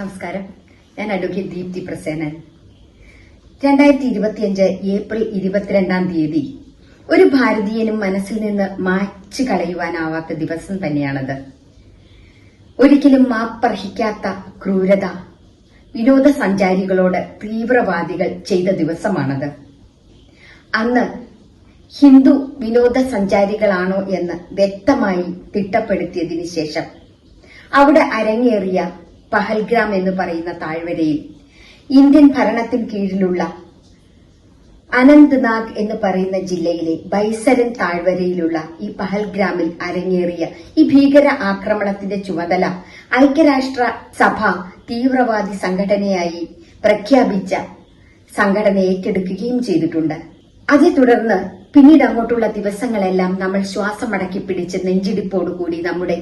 നമസ്കാരം. ഞാൻ അഡ്വക്കേറ്റ് ദീപ്തി പ്രസേനൻ രണ്ടായിരത്തി ഇരുപത്തിയഞ്ച് ഏപ്രിൽ ഇരുപത്തിരണ്ടാം തീയതി ഒരു ഭാരതീയനും മനസ്സിൽ നിന്ന് മാച്ചു കളയുവാനാവാത്ത ദിവസം തന്നെയാണത്. ഒരിക്കലും മാപ്പർഹിക്കാത്ത ക്രൂരത വിനോദസഞ്ചാരികളോട് തീവ്രവാദികൾ ചെയ്ത ദിവസമാണത്. അന്ന് ഹിന്ദു വിനോദസഞ്ചാരികളാണോ എന്ന് വ്യക്തമായി തിട്ടപ്പെടുത്തിയതിനു ശേഷം അവിടെ അരങ്ങേറിയ പഹൽഗ്രാം എന്ന് പറയുന്ന താഴ്വരയിൽ. ഇന്ത്യൻ ഭരണത്തിന് കീഴിലുള്ള അനന്ത്നാഗ് എന്ന് പറയുന്ന ജില്ലയിലെ ബൈസരൻ താഴ്വരയിലുള്ള ഈ പഹൽഗ്രാമിൽ അരങ്ങേറിയ ഈ ഭീകര ആക്രമണത്തിന്റെ ചുമതല ഐക്യരാഷ്ട്ര സഭ തീവ്രവാദി സംഘടനയായി പ്രഖ്യാപിച്ച സംഘടന ഏറ്റെടുക്കുകയും ചെയ്തിട്ടുണ്ട്. അതേ തുടർന്ന് പിന്നീട് അങ്ങോട്ടുള്ള ദിവസങ്ങളെല്ലാം നമ്മൾ ശ്വാസം ശ്വാസമടക്കി പിടിച്ച് നെഞ്ചിടിപ്പോടുകൂടി നമ്മുടെ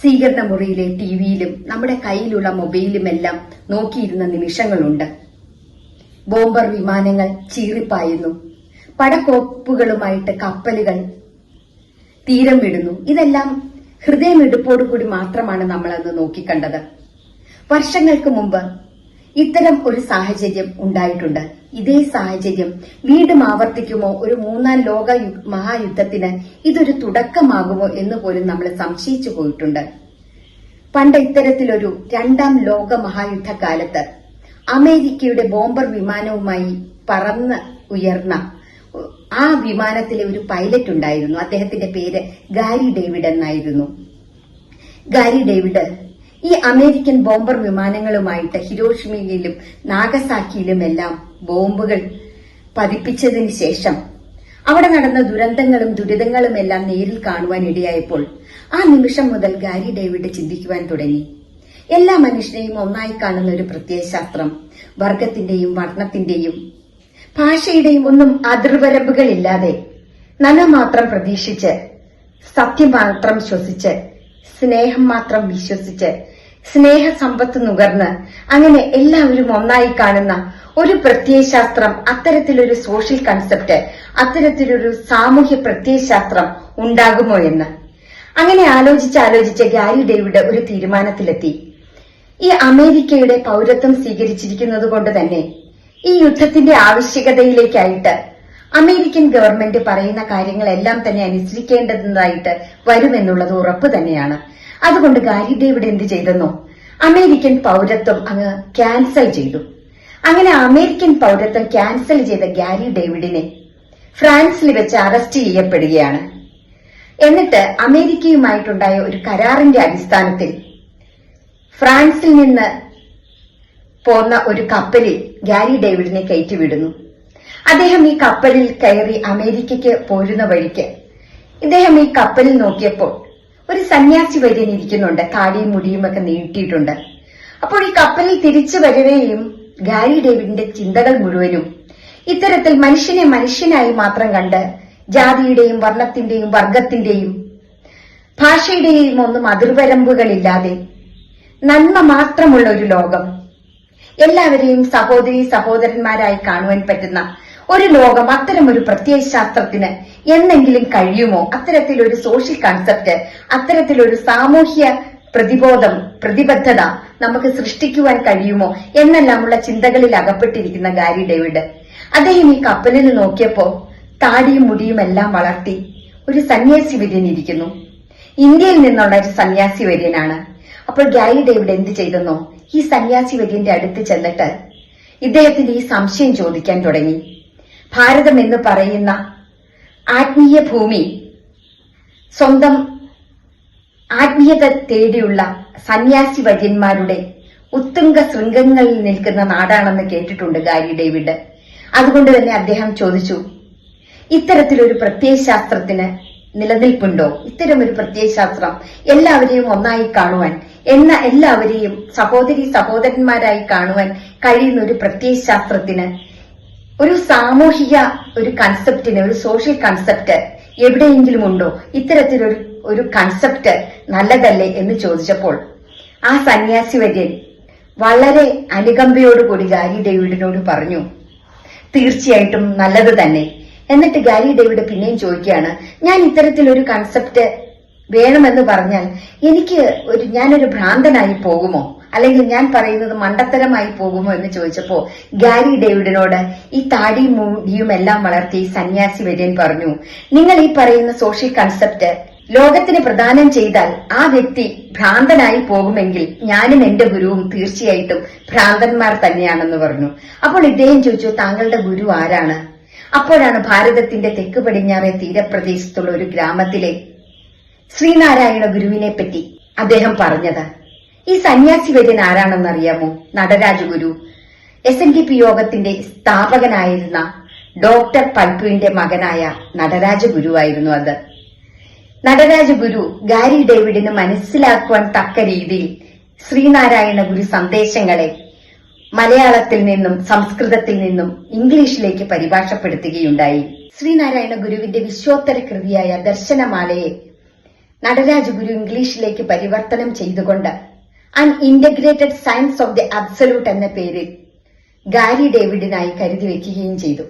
സ്വീകരണ മുറിയിലെ ടിവിയിലും നമ്മുടെ കയ്യിലുള്ള മൊബൈലുമെല്ലാം നോക്കിയിരുന്ന നിമിഷങ്ങളുണ്ട്. ബോംബർ വിമാനങ്ങൾ ചീറിപ്പായുന്നു. പടക്കോപ്പുകളുമായിട്ട് കപ്പലുകൾ തീരം വിടുന്നു. ഇതെല്ലാം ഹൃദയമിടുപ്പോടുകൂടി മാത്രമാണ് നമ്മൾ അന്ന് നോക്കിക്കണ്ടത്. വർഷങ്ങൾക്ക് മുമ്പ് ഇത്തരം ഒരു സാഹചര്യം ഉണ്ടായിട്ടുണ്ട്. ഇതേ സാഹചര്യം. വീണ്ടും ആവർത്തിക്കുമോ? ഒരു മൂന്നാം ലോക മഹായുദ്ധത്തിന് ഇതൊരു തുടക്കമാകുമോ എന്ന് പോലും നമ്മൾ സംശയിച്ചു പോയിട്ടുണ്ട്. പണ്ട് ഇത്തരത്തിലൊരു രണ്ടാം ലോക മഹായുദ്ധ മഹായുദ്ധകാലത്ത് അമേരിക്കയുടെ ബോംബർ വിമാനവുമായി പറന്ന് ഉയർന്ന ആ വിമാനത്തിലെ ഒരു പൈലറ്റ് ഉണ്ടായിരുന്നു. അദ്ദേഹത്തിന്റെ പേര് ഗാരി ഡേവിഡ് എന്നായിരുന്നു. ഗാരി ഡേവിഡ് ഈ അമേരിക്കൻ ബോംബർ വിമാനങ്ങളുമായിട്ട് ഹിരോഷിമയിലും നാഗസാക്കിയിലുമെല്ലാം ബോംബുകൾ പതിപ്പിച്ചതിന് ശേഷം അവിടെ നടന്ന ദുരന്തങ്ങളും ദുരിതങ്ങളും എല്ലാം നേരിൽ കാണുവാൻ ഇടയായപ്പോൾ ആ നിമിഷം മുതൽ ഗാരി ഡേവിഡ് ചിന്തിക്കുവാൻ തുടങ്ങി. എല്ലാ മനുഷ്യനെയും ഒന്നായി കാണുന്ന ഒരു പ്രത്യയശാസ്ത്രം വർഗത്തിന്റെയും വർണത്തിന്റെയും ഭാഷയുടെയും ഒന്നും അതിർവരമ്പുകളില്ലാതെ നന മാത്രം പ്രതീക്ഷിച്ച് സത്യം മാത്രം ശ്വസിച്ച് സ്നേഹം മാത്രം വിശ്വസിച്ച് സ്നേഹസമ്പത്ത് നുകർന്ന് അങ്ങനെ എല്ലാവരും ഒന്നായി കാണുന്ന ഒരു പ്രത്യയശാസ്ത്രം അത്തരത്തിലൊരു സോഷ്യൽ കൺസെപ്റ്റ് അത്തരത്തിലൊരു സാമൂഹ്യ പ്രത്യയശാസ്ത്രം ഉണ്ടാകുമോ എന്ന്. അങ്ങനെ ആലോചിച്ച് ആലോചിച്ച് ഗാരി ഡേവിഡ് ഒരു തീരുമാനത്തിലെത്തി. ഈ അമേരിക്കയുടെ പൗരത്വം സ്വീകരിച്ചിരിക്കുന്നത് കൊണ്ട് തന്നെ ഈ യുദ്ധത്തിന്റെ ആവശ്യകതയിലേക്കായിട്ട് അമേരിക്കൻ ഗവൺമെന്റ് പറയുന്ന കാര്യങ്ങളെല്ലാം തന്നെ അനുസരിക്കേണ്ടതായിട്ട് വരുമെന്നുള്ളത് ഉറപ്പ് തന്നെയാണ്. അതുകൊണ്ട് ഗാരി ഡേവിഡ് എന്ത് ചെയ്തെന്നോ? അമേരിക്കൻ പൗരത്വം അങ്ങ് ക്യാൻസൽ ചെയ്തു. അങ്ങനെ അമേരിക്കൻ പൗരത്വം ക്യാൻസൽ ചെയ്ത ഗാരി ഡേവിഡിനെ ഫ്രാൻസിൽ വെച്ച് അറസ്റ്റ് ചെയ്യപ്പെടുകയാണ്. എന്നിട്ട് അമേരിക്കയുമായിട്ടുണ്ടായ ഒരു കരാറിന്റെ അടിസ്ഥാനത്തിൽ ഫ്രാൻസിൽ നിന്ന് പോന്ന ഒരു കപ്പലിൽ ഗാരി ഡേവിഡിനെ കയറ്റിവിടുന്നു. അദ്ദേഹം ഈ കപ്പലിൽ കയറി അമേരിക്കയ്ക്ക് പോരുന്ന വഴിക്ക്. ഇദ്ദേഹം ഈ കപ്പലിൽ നോക്കിയപ്പോൾ ഒരു സന്യാസി വര്യൻ ഇരിക്കുന്നുണ്ട്. താടിയും മുടിയും ഒക്കെ നീട്ടിയിട്ടുണ്ട്. അപ്പോൾ ഈ കപ്പലിൽ തിരിച്ചു വരികയും ഗാരി ഡേവിഡിന്റെ ചിന്തകൾ മുഴുവനും ഇത്തരത്തിൽ മനുഷ്യനെ മനുഷ്യനായി മാത്രം കണ്ട് ജാതിയുടെയും വർണത്തിന്റെയും വർഗത്തിന്റെയും ഭാഷയുടെയും ഒന്നും അതിർവരമ്പുകളില്ലാതെ നന്മ മാത്രമുള്ള ഒരു ലോകം. എല്ലാവരെയും സഹോദരി സഹോദരന്മാരായി കാണുവാൻ പറ്റുന്ന ഒരു ലോകം അത്തരം ഒരു പ്രത്യയശാസ്ത്രത്തിന് എന്നെങ്കിലും കഴിയുമോ? അത്തരത്തിലൊരു സോഷ്യൽ കൺസെപ്റ്റ് അത്തരത്തിലൊരു സാമൂഹ്യ പ്രതിബോധം പ്രതിബദ്ധത നമുക്ക് സൃഷ്ടിക്കുവാൻ കഴിയുമോ? എന്നെല്ലാമുള്ള ചിന്തകളിൽ അകപ്പെട്ടിരിക്കുന്ന ഗാരി ഡേവിഡ്. അദ്ദേഹം ഈ കപ്പലിൽ നോക്കിയപ്പോ താടിയും മുടിയും എല്ലാം വളർത്തി ഒരു സന്യാസി വര്യനിരിക്കുന്നു. ഇന്ത്യയിൽ നിന്നുള്ള ഒരു സന്യാസി വര്യനാണ്. അപ്പോൾ ഗാരി ഡേവിഡ് എന്ത് ചെയ്തെന്നോ? ഈ സന്യാസി വര്യന്റെ അടുത്ത് ചെന്നിട്ട് ഇദ്ദേഹത്തിന്റെ ഈ സംശയം ചോദിക്കാൻ തുടങ്ങി. ഭാരതം എന്ന് പറയുന്ന ആത്മീയ ഭൂമി സ്വന്തം ആത്മീയത തേടിയുള്ള സന്യാസി വര്യന്മാരുടെ ഉത്തുംഗ ശൃംഗങ്ങളിൽ നിൽക്കുന്ന നാടാണെന്ന് കേട്ടിട്ടുണ്ട് ഗാരി ഡേവിഡ്. അതുകൊണ്ട് തന്നെ അദ്ദേഹം ചോദിച്ചു ഇത്തരത്തിലൊരു പ്രത്യയശാസ്ത്രത്തിന് നിലനിൽപ്പുണ്ടോ? ഇത്തരം ഒരു പ്രത്യയശാസ്ത്രം എല്ലാവരെയും ഒന്നായി കാണുവാൻ എന്ന എല്ലാവരെയും സഹോദരി സഹോദരന്മാരായി കാണുവാൻ കഴിയുന്ന ഒരു പ്രത്യയശാസ്ത്രത്തിന് ഒരു സാമൂഹിക ഒരു കൺസെപ്റ്റിന് ഒരു സോഷ്യൽ കൺസെപ്റ്റ് എവിടെയെങ്കിലും ഉണ്ടോ ഇത്തരത്തിലൊരു ഒരു കൺസെപ്റ്റ് നല്ലതല്ലേ എന്ന് ചോദിച്ചപ്പോൾ ആ സന്യാസി വര്യൻ വളരെ അനുകമ്പയോടുകൂടി ഗാരി ഡേവിഡിനോട് പറഞ്ഞു തീർച്ചയായിട്ടും നല്ലത് തന്നെ. എന്നിട്ട് ഗാരി ഡേവിഡ് പിന്നെയും ചോദിക്കുകയാണ് ഞാൻ ഇത്തരത്തിലൊരു കൺസെപ്റ്റ് വേണമെന്ന് പറഞ്ഞാൽ എനിക്ക് ഒരു ഞാനൊരു ഭ്രാന്തനായി പോകുമോ? അല്ലെങ്കിൽ ഞാൻ പറയുന്നത് മണ്ടത്തരമായി പോകുമോ എന്ന് ചോദിച്ചപ്പോ ഗാരി ഡേവിഡിനോട് ഈ താടി മൂടിയും എല്ലാം വളർത്തി സന്യാസി വര്യൻ പറഞ്ഞു നിങ്ങൾ ഈ പറയുന്ന സോഷ്യൽ കൺസെപ്റ്റ് ലോകത്തിന് പ്രദാനം ചെയ്താൽ ആ വ്യക്തി ഭ്രാന്തനായി പോകുമെങ്കിൽ ഞാനും എന്റെ ഗുരുവും തീർച്ചയായിട്ടും ഭ്രാന്തന്മാർ തന്നെയാണെന്ന് പറഞ്ഞു. അപ്പോൾ ഇദ്ദേഹം ചോദിച്ചു താങ്കളുടെ ഗുരു ആരാണ്? അപ്പോഴാണ് ഭാരതത്തിന്റെ തെക്ക് പടിഞ്ഞാറെ തീരപ്രദേശത്തുള്ള ഒരു ഗ്രാമത്തിലെ ശ്രീനാരായണ ഗുരുവിനെ പറ്റി അദ്ദേഹം പറഞ്ഞത്. ഈ സന്യാസി വര്യൻ ആരാണെന്നറിയാമോ? Nataraja Guru. S N D P യോഗത്തിന്റെ സ്ഥാപകനായിരുന്ന ഡോക്ടർ പൽപുവിന്റെ മകനായ നടരാജ ഗുരുവായിരുന്നു അത്. നടരാജ ഗുരു ഗാരി ഡേവിഡിന് മനസ്സിലാക്കുവാൻ തക്ക രീതിയിൽ ശ്രീനാരായണ ഗുരു സന്ദേശങ്ങളെ മലയാളത്തിൽ നിന്നും സംസ്കൃതത്തിൽ നിന്നും ഇംഗ്ലീഷിലേക്ക് പരിഭാഷപ്പെടുത്തുകയുണ്ടായി. ശ്രീനാരായണ ഗുരുവിന്റെ വിശ്വോത്തര കൃതിയായ ദർശനമാലയെ നടരാജഗുരു ഇംഗ്ലീഷിലേക്ക് പരിവർത്തനം ചെയ്തുകൊണ്ട് an integrated science of the absolute എന്ന പേരിൽ ഗാരി ഡേവിഡിനായി കരുതി വയ്ക്കുകയും ചെയ്തു.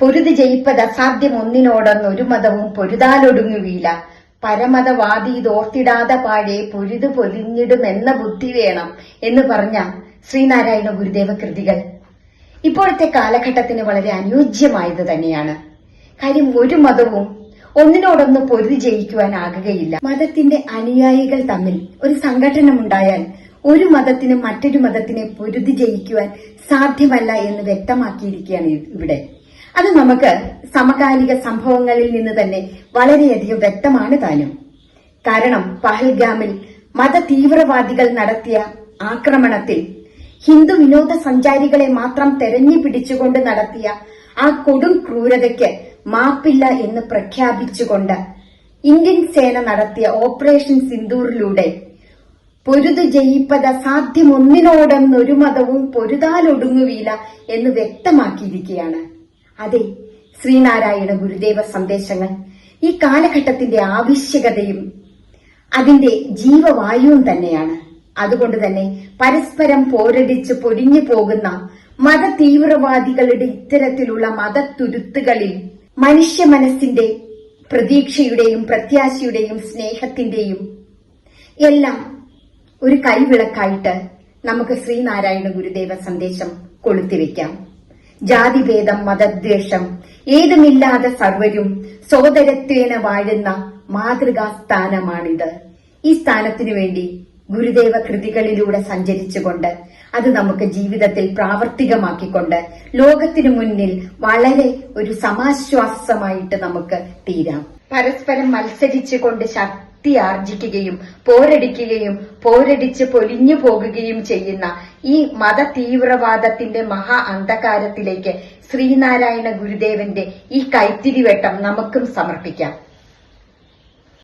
പൊരുതി ജയിപ്പത് അസാധ്യം ഒന്നിനോടൊന്ന് ഒരു മതവും പൊരുതാലൊടുങ്ങുകയില്ല പരമതവാദി ഇതോർത്തിടാതെ പാഴെ പൊരുത് പൊലിഞ്ഞിടുമെന്ന ബുദ്ധി വേണം എന്ന് പറഞ്ഞ ശ്രീനാരായണ ഗുരുദേവ കൃതികൾ. ഇപ്പോഴത്തെ കാലഘട്ടത്തിന് വളരെ അനുയോജ്യമായത് തന്നെയാണ്. കാര്യം ഒരു മതവും ഒന്നിനോടൊന്ന് പൊരുതി ജയിക്കുവാനാകുകയില്ല മതത്തിന്റെ അനുയായികൾ തമ്മിൽ ഒരു സംഘടനമുണ്ടായാൽ ഒരു മതത്തിന് മറ്റൊരു മതത്തിനെ പൊരുതി ജയിക്കുവാൻ സാധ്യമല്ല എന്ന് വ്യക്തമാക്കിയിരിക്കുകയാണ് ഇവിടെ. അത് നമുക്ക് സമകാലിക സംഭവങ്ങളിൽ നിന്ന് തന്നെ വളരെയധികം വ്യക്തമാണ് താനും. കാരണം പഹൽഗാമിൽ മത തീവ്രവാദികൾ നടത്തിയ ആക്രമണത്തിൽ ഹിന്ദു വിനോദസഞ്ചാരികളെ മാത്രം തെരഞ്ഞു പിടിച്ചുകൊണ്ട് നടത്തിയ ആ കൊടും ക്രൂരതയ്ക്ക് മാപ്പില്ല എന്ന് പ്രഖ്യാപിച്ചുകൊണ്ട് ഇന്ത്യൻ സേന നടത്തിയ ഓപ്പറേഷൻ സിന്ദൂറിലൂടെ പൊരുതു ജയിപ്പത സാധ്യമൊന്നിനോടൊന്നൊരു മതവും പൊരുതാലൊടുങ്ങുകയില്ല എന്ന് വ്യക്തമാക്കിയിരിക്കുകയാണ്. അതെ ശ്രീനാരായണ ഗുരുദേവ സന്ദേശങ്ങൾ ഈ കാലഘട്ടത്തിന്റെ ആവശ്യകതയും അതിന്റെ ജീവവായുവും തന്നെയാണ്. അതുകൊണ്ട് തന്നെ പരസ്പരം പോരടിച്ച് പൊരിഞ്ഞു പോകുന്ന മത തീവ്രവാദികളുടെ ഇത്തരത്തിലുള്ള മതത്തുരുത്തുകളിൽ മനുഷ്യ മനസ്സിന്റെ പ്രതീക്ഷയുടെയും പ്രത്യാശയുടെയും സ്നേഹത്തിന്റെയും എല്ലാം ഒരു കൈവിളക്കായിട്ട് നമുക്ക് ശ്രീനാരായണ ഗുരുദേവ സന്ദേശം കൊളുത്തിവെക്കാം ജാതിഭേദം മതദ്വേഷം ഏതുമില്ലാതെ സർവരും സോദരത്വേന വാഴുന്ന മാതൃകാ സ്ഥാനമാണിത് ഈ സ്ഥാനത്തിനു വേണ്ടി ഗുരുദേവ കൃതികളിലൂടെ സഞ്ചരിച്ചുകൊണ്ട് അത് നമുക്ക് ജീവിതത്തിൽ പ്രാവർത്തികമാക്കിക്കൊണ്ട് ലോകത്തിനു മുന്നിൽ വളരെ ഒരു സമാശ്വാസമായിട്ട് നമുക്ക് തീരാം. പരസ്പരം മത്സരിച്ചുകൊണ്ട് ശക്തി ആർജിക്കുകയും പോരടിക്കുകയും പോരടിച്ച് പൊലിഞ്ഞു പോകുകയും ചെയ്യുന്ന ഈ മത തീവ്രവാദത്തിന്റെ മഹാ അന്ധകാരത്തിലേക്ക് ശ്രീനാരായണ ഗുരുദേവന്റെ ഈ കൈത്തിരിവട്ടം നമുക്കും സമർപ്പിക്കാം.